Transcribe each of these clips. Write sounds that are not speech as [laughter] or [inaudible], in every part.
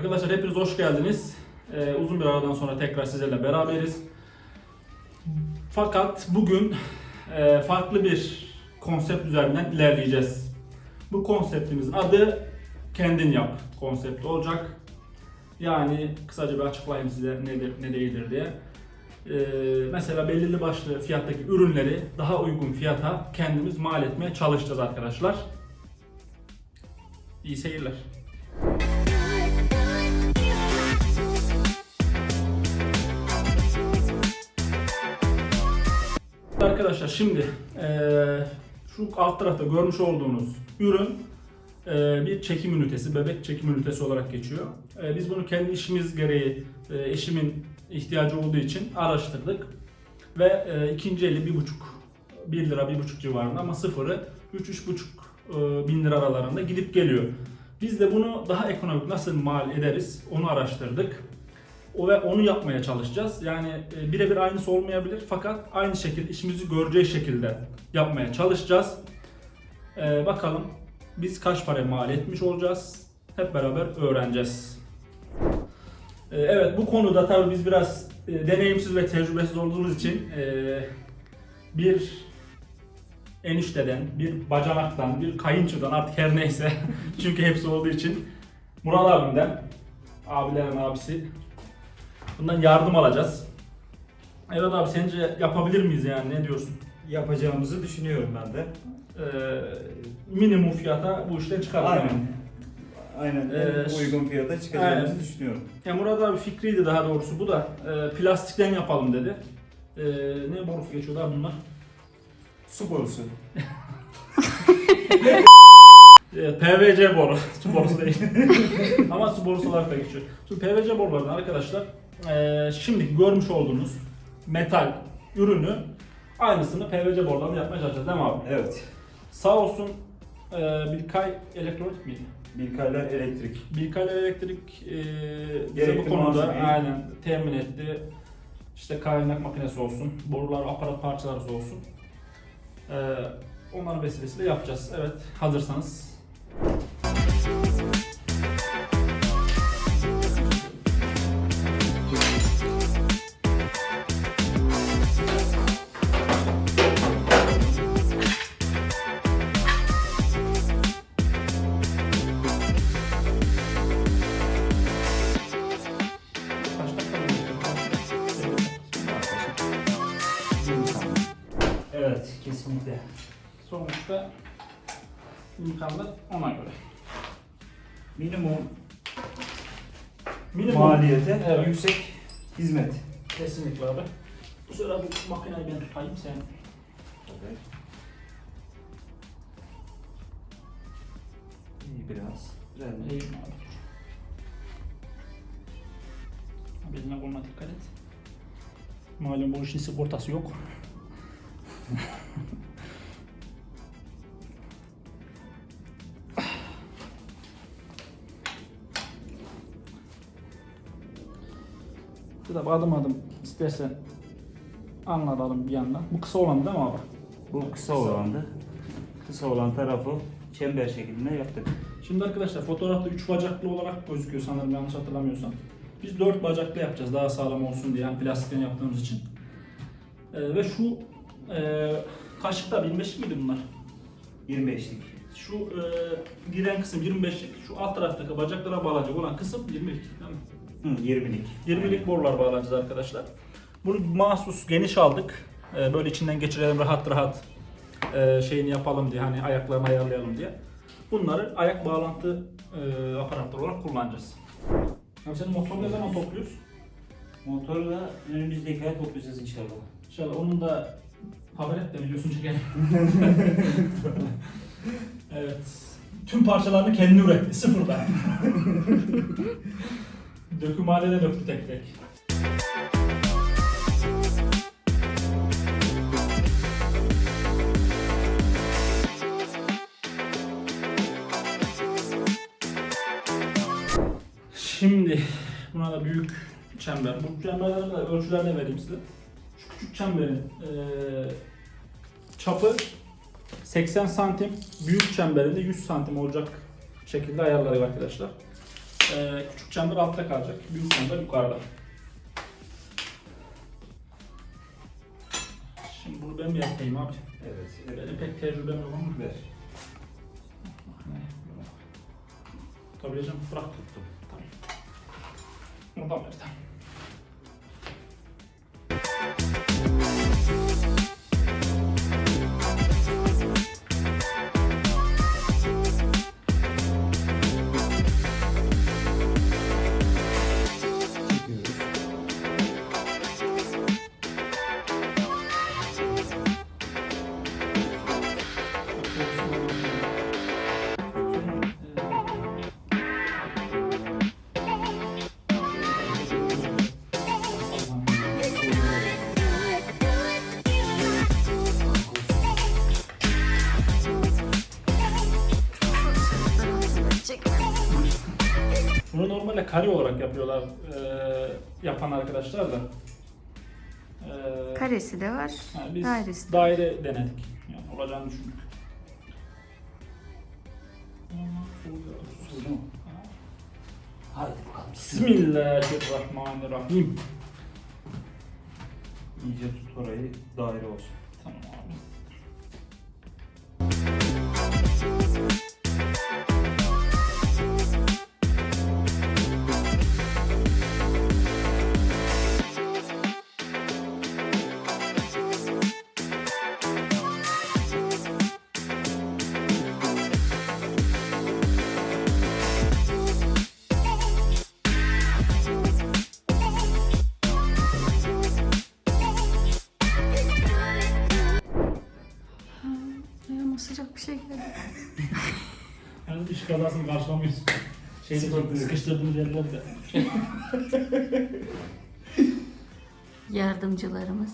Arkadaşlar hepiniz hoş geldiniz. Ee, uzun bir aradan sonra tekrar sizlerle beraberiz. Fakat bugün e, farklı bir konsept üzerinden ilerleyeceğiz. Bu konseptimizin adı kendin yap konsepti olacak. Yani kısaca bir açıklayayım size nedir ne değildir diye. Ee, mesela belirli başlı fiyattaki ürünleri daha uygun fiyata kendimiz mal etmeye çalışacağız arkadaşlar. İyi seyirler. Arkadaşlar şimdi eee, şu alt tarafta görmüş olduğunuz ürün eee, bir çekim ünitesi, bebek çekim ünitesi olarak geçiyor. Eee, biz bunu kendi işimiz gereği eee, eşimin ihtiyacı olduğu için araştırdık ve eee, ikinci eli bir buçuk 1 lira bir buçuk civarında ama sıfırı 3-3,5 eee, bin lira aralarında gidip geliyor. Biz de bunu daha ekonomik nasıl mal ederiz onu araştırdık. O ve onu yapmaya çalışacağız. Yani e, birebir aynısı olmayabilir fakat aynı şekilde işimizi göreceği şekilde yapmaya çalışacağız. E, bakalım biz kaç para mal etmiş olacağız. Hep beraber öğreneceğiz. E, evet bu konuda tabii biz biraz e, deneyimsiz ve tecrübesiz olduğumuz için e, bir enişteden, bir bacanaktan, bir kayınçodan artık her neyse [laughs] çünkü hepsi olduğu için Murat abimden, abilerin abisi Bundan yardım alacağız. Evet abi sence yapabilir miyiz yani ne diyorsun? yapacağımızı düşünüyorum ben de. Ee, minimum fiyata bu işten çıkarız yani. Aynen. Aynen. Ee, uygun fiyata çıkacağımızı aynen. düşünüyorum. Ya Murat abi fikriydi daha doğrusu bu da e, plastikten yapalım dedi. E, ne borusu geçiyordu abi bunlar? Su borusu. E, PVC boru. [laughs] su borusu değil. [laughs] Ama su borusu olarak da geçiyor. Şu PVC borulardan arkadaşlar e, şimdi görmüş olduğunuz metal ürünü aynısını PVC borularla yapmaya çalışacağız değil mi abi? Evet. Sağ olsun e, Bilkay Elektronik miydi? Bilkaylar elektrik. Bilkay Elektrik e, bize bu Gerekli konuda malzemeyi- aynen temin etti. İşte kaynak makinesi olsun, borular, aparat parçaları olsun. E, onların vesilesiyle yapacağız. Evet, hazırsanız. Kaç Minimum Minimum maliyete Evet. yüksek hizmet. Kesinlikle abi. Bu sefer bu makineyi ben tutayım sen. İyi biraz. Eğim abi. Abi eline koluna dikkat et. Malum bu işin sigortası yok. [laughs] Bir adım adım istersen anlatalım bir yandan. Bu kısa olan değil mi abi? Bu kısa olandı. Kısa olan tarafı çember şeklinde yaptık. Şimdi arkadaşlar fotoğrafta 3 bacaklı olarak gözüküyor sanırım yanlış hatırlamıyorsam. Biz 4 bacaklı yapacağız daha sağlam olsun diye yani plastikten yaptığımız için. Ee, ve şu e, kaşıkta 25 miydi bunlar? 25'lik. Şu e, giren kısım 25'lik, şu alt taraftaki bacaklara bağlanacak olan kısım 20'lik değil mi? Hı, 20'lik. 20'lik borular bağlanacağız arkadaşlar. Bunu mahsus geniş aldık. Ee, böyle içinden geçirelim rahat rahat e, şeyini yapalım diye hani ayaklarını ayarlayalım diye. Bunları ayak bağlantı e, aparatları olarak kullanacağız. Abi senin motoru ne zaman topluyoruz? Motoru da önümüzdeki ay toplayacağız inşallah. İnşallah onun da haber et de videosunu çekelim. [laughs] evet. Tüm parçalarını kendi üretti sıfırdan. [laughs] Dökümhanede döktü tek tek. Şimdi buna da büyük çember. Bu çemberlerin de ölçülerini vereyim size. Şu küçük çemberin eee, çapı 80 santim, büyük çemberin de 100 santim olacak şekilde ayarlarız arkadaşlar. Ee, küçük çember altta kalacak. Büyük çember yukarıda. Şimdi bunu ben mi yapayım abi? Evet. Benim pek tecrübem yok ama. Ver. Tutabileceğim. Bırak tuttum. Tamam. Buradan ver tamam. Bunu normalde kare olarak yapıyorlar eee, yapan arkadaşlar da. Eee, Karesi de var. yani biz dairesi de daire denedik. Yani olacağını düşündük. Hadi bakalım. Bismillahirrahmanirrahim. İyice tut orayı daire olsun. Tamam abi. Yani iş kazasını karşılamıyoruz. Şeyde sıkıştırdığımız yerlerde. [laughs] Yardımcılarımız.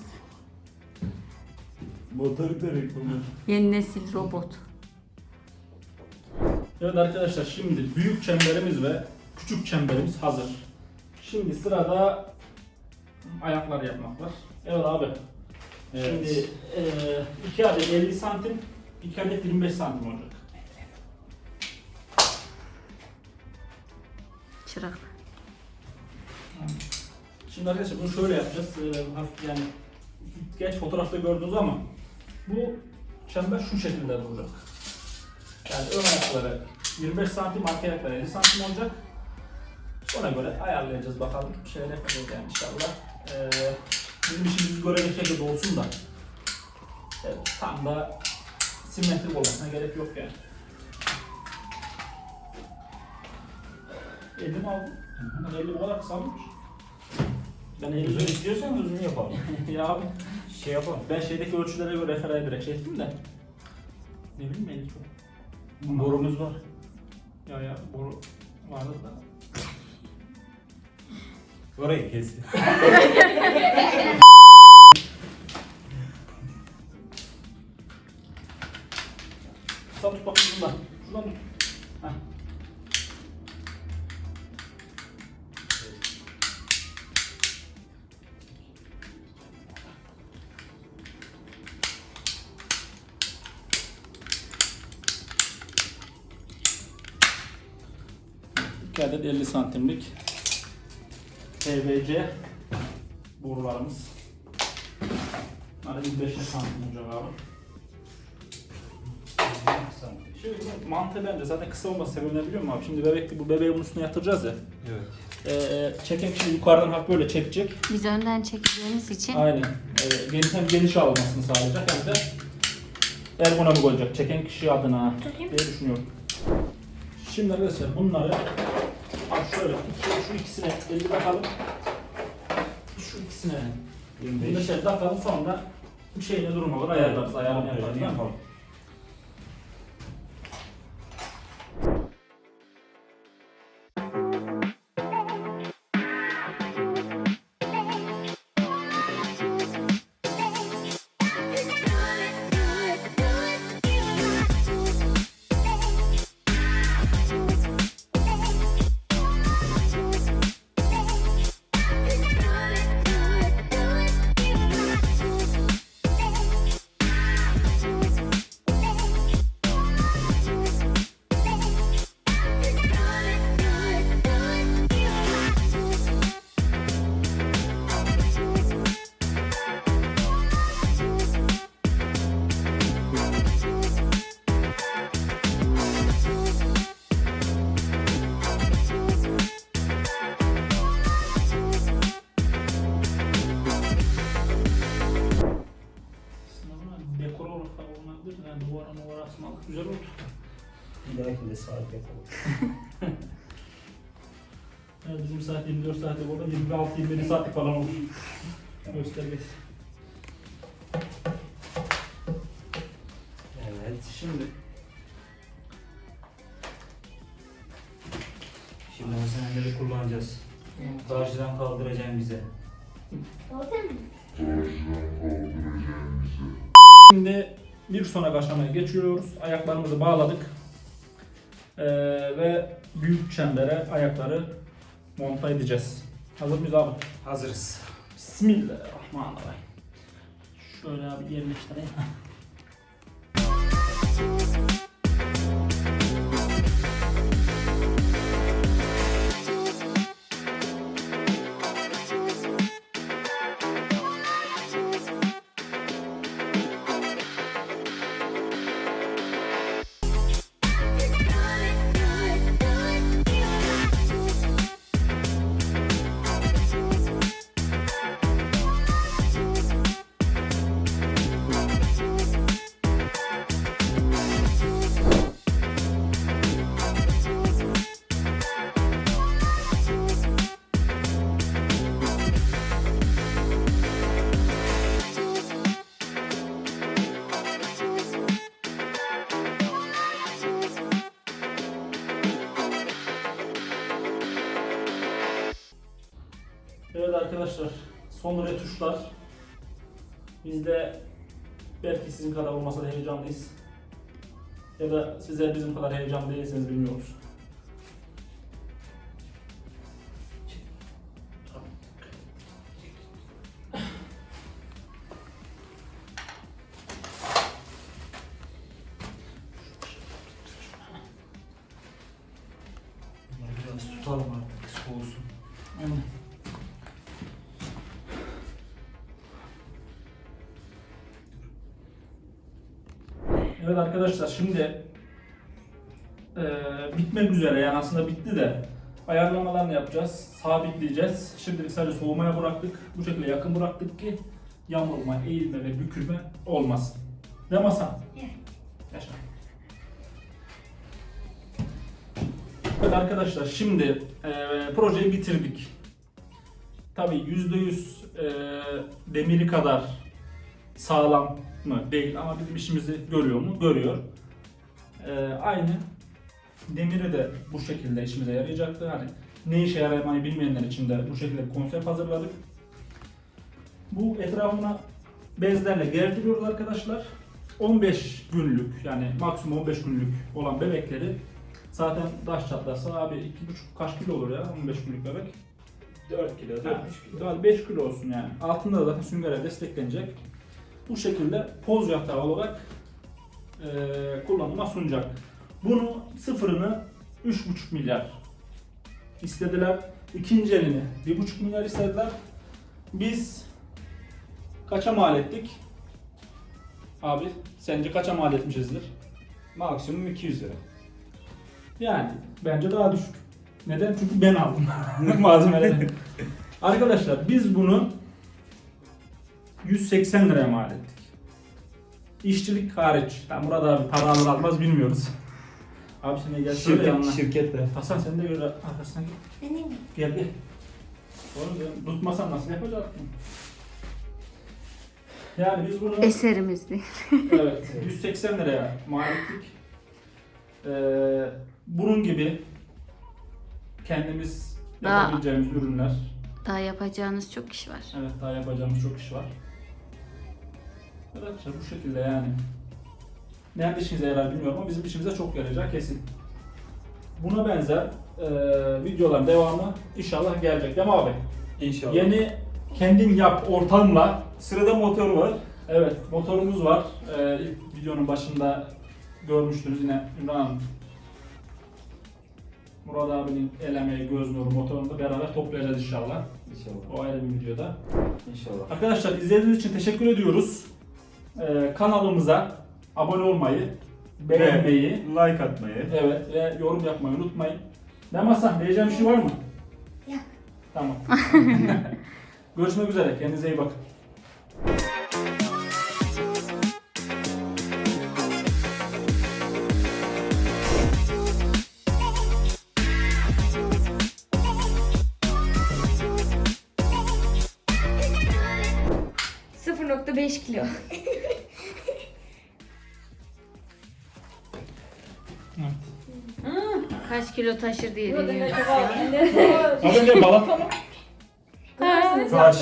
Motoru direkt bunu. Yeni nesil robot. Evet arkadaşlar şimdi büyük çemberimiz ve küçük çemberimiz hazır. Şimdi sırada ayaklar yapmak var. Evet abi. Evet. Şimdi eee 2 adet 50 santim, 2 adet 25 santim olacak. Çırak. Şimdi arkadaşlar bunu şöyle yapacağız. Ee, hafif yani geç fotoğrafta gördünüz ama bu çember şu şekilde duracak. Yani ön ayakları 25 santim, arka ayakları 50 santim olacak. Ona göre ayarlayacağız bakalım. Şöyle yapacağız yani inşallah. Ee, bizim işimizi görecek şekilde olsun da. Evet, tam da simetrik olmasına gerek yok yani. Elimi aldım. Elli bu kadar kısalmış. Ben Uzun elimi istiyorsan uzun yapalım. [laughs] ya abi şey yapalım. ben şeydeki ölçülere göre referans ederek şey ettim de. Ne bileyim eli çok. Borumuz var. Ya ya boru vardı da. Orayı kes. [laughs] Sağ tut bak şuradan. Şuradan tut. Adet 50 santimlik PVC borularımız. Bunlar 25 santim olacak. Mantığı bence zaten kısa olması sebebi ne biliyor musun abi? Şimdi bebek bu bebeği bunun üstüne yatıracağız ya. Evet. Ee, çeken kişi yukarıdan hafif böyle çekecek. Biz önden çekeceğimiz için Aynen. Ee, geniş, hem geniş almasını sağlayacak hem de ergonomik olacak. Çeken kişi adına diye düşünüyorum. Şimdi arkadaşlar bunları abi şöyle iki, şu ikisine 50 bakalım. Şu ikisine 25. 25 50 bakalım sonra bu şeyle duruma göre ayarlarız. Ayarını yaparız. Değil mi? Yapalım. Bir dahakinde saat yapalım. [laughs] Evet, bizim saat 24 saate burada 26-27 saatlik falan olur. Göstergesi. Evet. Şimdi Şimdi bu seneleri kullanacağız. Karşıdan kaldıracaksın bize. Şimdi bir sonraki aşamaya geçiyoruz. Ayaklarımızı bağladık. Ee, ve büyük çembere ayakları monta edeceğiz. Hazır mıyız abi? Hazırız. Bismillahirrahmanirrahim. Şöyle abi yerleştireyim. [laughs] arkadaşlar, son retuşlar. Biz de belki sizin kadar olmasa da heyecanlıyız. Ya da size bizim kadar heyecanlı değilseniz bilmiyoruz. Biraz tutalım Evet arkadaşlar şimdi eee bitmek üzere yani aslında bitti de ayarlamalarını yapacağız, sabitleyeceğiz. Şimdilik sadece soğumaya bıraktık. Bu şekilde yakın bıraktık ki yamulma, eğilme ve bükülme olmasın. Değil mi Hasan? Evet. Yaşa. Evet arkadaşlar şimdi eee, projeyi bitirdik. Tabii yüzde yüz eee, demiri kadar sağlam mı değil ama bizim işimizi görüyor mu? Görüyor. Eee, aynı demiri de bu şekilde işimize yarayacaktı. Hani ne işe yaramayı bilmeyenler için de bu şekilde bir konsept hazırladık. Bu etrafına bezlerle gerdiriyoruz arkadaşlar. 15 günlük yani maksimum 15 günlük olan bebekleri zaten taş çatlasa abi 2,5 kaç kilo olur ya 15 günlük bebek? 4 kilo, 4,5 kilo. Daha 5 kilo olsun yani. Altında da zaten süngere desteklenecek. Bu şekilde poz yatağı olarak eee kullanıma sunacak. Bunu sıfırını 3,5 milyar istediler. İkinci elini 1,5 milyar istediler. Biz kaça mal ettik? Abi sence kaça mal etmişizdir? Maksimum 200 lira. Yani bence daha düşük. Neden? Çünkü ben aldım [laughs] malzemeleri. [laughs] Arkadaşlar biz bunu 180 liraya mal ettik. İşçilik hariç. Tam burada abi para alır almaz bilmiyoruz. [laughs] Abi sen de gel şöyle yanına. şirketle. Hasan sen de gel arkasına gel. Benim Gel gel. Oğlum ben tutmasan nasıl yapacaktın? Yani biz bunu Eserimiz değil. [laughs] evet 180 liraya mal ettik. Ee, bunun gibi kendimiz Daha- yapabileceğimiz ürünler. Daha yapacağınız çok iş var. Evet daha yapacağımız çok iş var. Arkadaşlar bu şekilde yani. Nerede işinize yarar bilmiyorum ama bizim işimize çok yarayacak kesin. Buna benzer e, videoların devamı inşallah gelecek değil mi abi? İnşallah. Yeni kendin yap ortamla Sırada motor var. Evet, motorumuz var. Ee, ilk videonun başında görmüştünüz yine Ümran Hanım. Murat abinin el emeği, göz nuru motorunu da beraber toplayacağız inşallah. İnşallah. O ayrı bir videoda. İnşallah. Arkadaşlar izlediğiniz için teşekkür ediyoruz e, kanalımıza abone olmayı, beğenmeyi, like atmayı. evet ve yorum yapmayı unutmayın. Ramazan diyeceğim bir şey var mı? Yok. Tamam. [laughs] Görüşmek üzere. Kendinize iyi bakın. Sıfır nokta beş kilo. Kilo taşır diye deniyor. Az önce balata mı? Kırarsınız Taş.